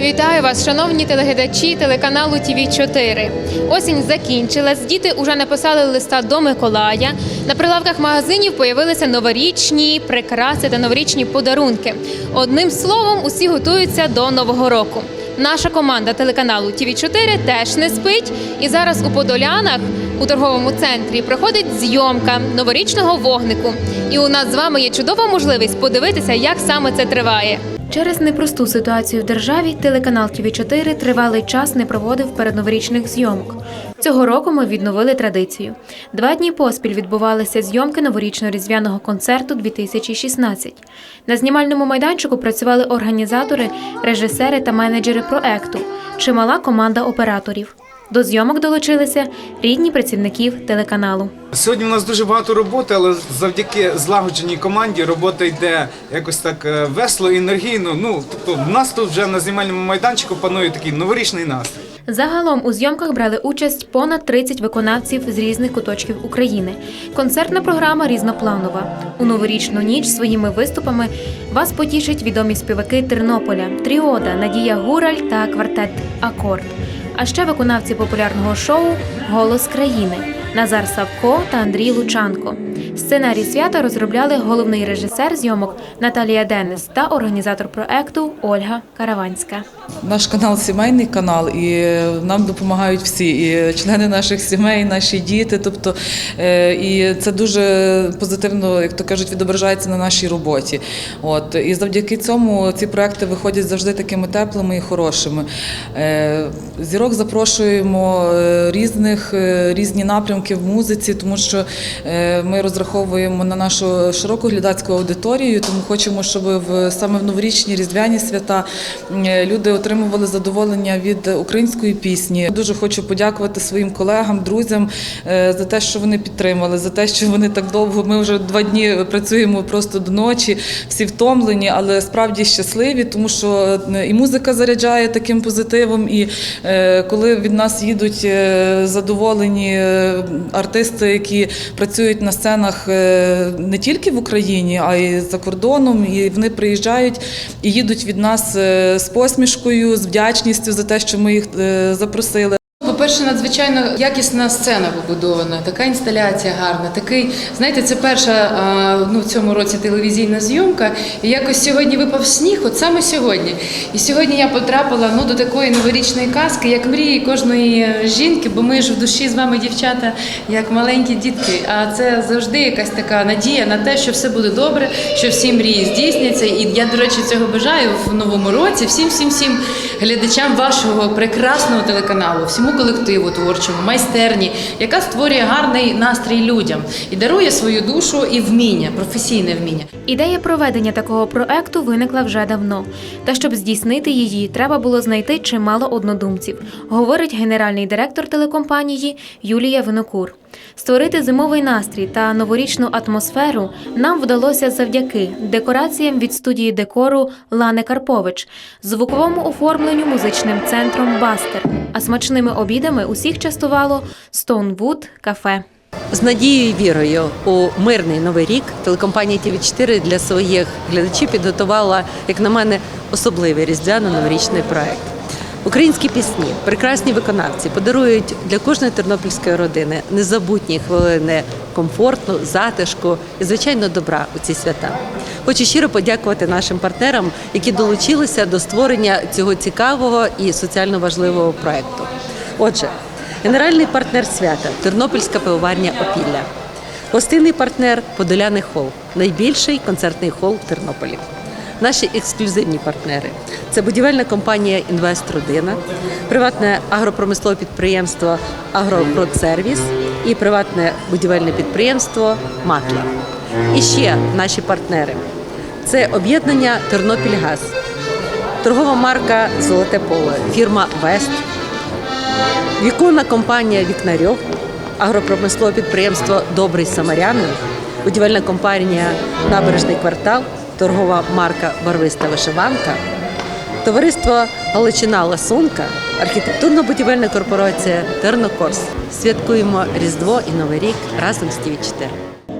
Вітаю вас, шановні телеглядачі телеканалу ТВ 4 Осінь закінчилась. Діти уже написали листа до Миколая. На прилавках магазинів появилися новорічні прикраси та новорічні подарунки. Одним словом, усі готуються до нового року. Наша команда телеканалу ТВ 4 теж не спить. І зараз у Подолянах у торговому центрі проходить зйомка новорічного вогнику. І у нас з вами є чудова можливість подивитися, як саме це триває. Через непросту ситуацію в державі телеканал ТВ 4 тривалий час не проводив передноворічних зйомок. Цього року ми відновили традицію. Два дні поспіль відбувалися зйомки новорічно-різдвяного концерту 2016. На знімальному майданчику працювали організатори, режисери та менеджери проекту, чимала команда операторів. До зйомок долучилися рідні працівників телеканалу. Сьогодні у нас дуже багато роботи, але завдяки злагодженій команді робота йде якось так е, весело енергійно. Ну тобто, в нас тут вже на знімальному майданчику панує такий новорічний настрій. Загалом у зйомках брали участь понад 30 виконавців з різних куточків України. Концертна програма різнопланова. У новорічну ніч своїми виступами вас потішать відомі співаки Тернополя, Тріода, Надія Гураль та квартет Акорд. А ще виконавці популярного шоу Голос країни Назар Савко та Андрій Лучанко. Сценарій свята розробляли головний режисер зйомок Наталія Денис та організатор проекту Ольга Караванська. Наш канал сімейний канал, і нам допомагають всі, і члени наших сімей, і наші діти. Тобто, е, і це дуже позитивно, як то кажуть, відображається на нашій роботі. От і завдяки цьому ці проекти виходять завжди такими теплими і хорошими. Е, Зірок запрошуємо е, різних різні напрямки в музиці, тому що ми розраховуємо на нашу широку глядацьку аудиторію, тому хочемо, щоб в саме в новорічні різдвяні свята люди отримували задоволення від української пісні. Дуже хочу подякувати своїм колегам, друзям е, за те, що вони підтримали, за те, що вони так довго. Ми вже два дні працюємо просто до ночі, всі втомлені, але справді щасливі, тому що е, і музика заряджає таким позитивом. І е, коли від нас їдуть задоволені артисти, які працюють на сценах е, не тільки в Україні, а й за кордоном, і вони приїжджають і їдуть від нас е, з посмішкою, з вдячністю за те, що ми їх е, запросили. По-перше, надзвичайно якісна сцена побудована, така інсталяція гарна. Такий, знаєте, це перша ну, в цьому році телевізійна зйомка. І якось сьогодні випав сніг, от саме сьогодні. І сьогодні я потрапила ну, до такої новорічної казки, як мрії кожної жінки, бо ми ж в душі з вами, дівчата, як маленькі дітки. А це завжди якась така надія на те, що все буде добре, що всі мрії здійсняться. І я, до речі, цього бажаю в новому році всім, всім, всім глядачам вашого прекрасного телеканалу, всьому колективу творчому, майстерні, яка створює гарний настрій людям і дарує свою душу і вміння, професійне вміння. Ідея проведення такого проекту виникла вже давно. Та щоб здійснити її, треба було знайти чимало однодумців, говорить генеральний директор телекомпанії Юлія Винокур. Створити зимовий настрій та новорічну атмосферу нам вдалося завдяки декораціям від студії декору Лани Карпович, звуковому оформленню музичним центром Бастер, а смачними обідами усіх частувало Stonewood кафе. З надією і вірою у мирний новий рік телекомпанія tv 4 для своїх глядачів підготувала, як на мене, особливий різдвяно-новорічний проект. Українські пісні, прекрасні виконавці подарують для кожної тернопільської родини незабутні хвилини комфорту, затишку і, звичайно, добра у ці свята. Хочу щиро подякувати нашим партнерам, які долучилися до створення цього цікавого і соціально важливого проекту. Отже, генеральний партнер свята Тернопільська пивоварня Опілля. Гостинний партнер Подоляний хол, найбільший концертний хол в Тернополі. Наші ексклюзивні партнери це будівельна компанія Інвест Родина, приватне агропромислове підприємство Агропродсервіс і приватне будівельне підприємство Матла. І ще наші партнери це об'єднання Тернопільгаз, торгова марка Золоте поле, фірма Вест, Віконна компанія Вікнарьов, агропромислове підприємство Добрий Самарянин, будівельна компанія Набережний квартал, торгова марка Барвиста вишиванка, товариство Галичина Ласунка, архітектурно-будівельна корпорація Тернокорс. Святкуємо Різдво і Новий рік разом з ТВ 4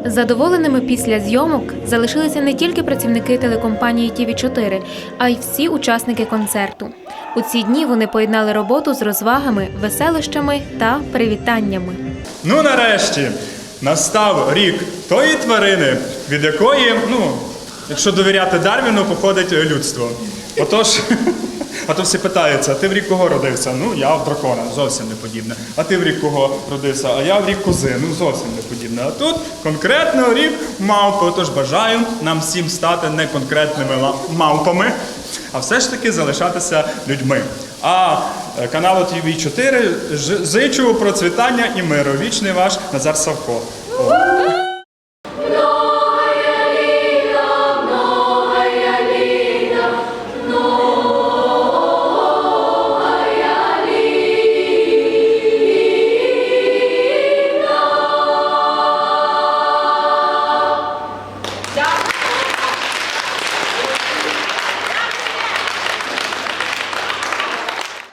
Задоволеними після зйомок залишилися не тільки працівники телекомпанії ТВ 4 а й всі учасники концерту. У ці дні вони поєднали роботу з розвагами, веселищами та привітаннями. Ну, нарешті, настав рік тої тварини, від якої, ну, якщо довіряти Дарвіну, походить е, людство. Отож, а то всі питаються, а ти в рік кого родився? Ну, я в дракона, зовсім не подібне. А ти в рік кого родився? А я в рік кози, ну зовсім не подібне. А тут конкретно рік мавпи. Отож бажаю нам всім стати не конкретними мавпами, а все ж таки залишатися людьми. А е, каналу tv 4 ж- зичу процвітання і миру. Вічний ваш Назар Савко. О.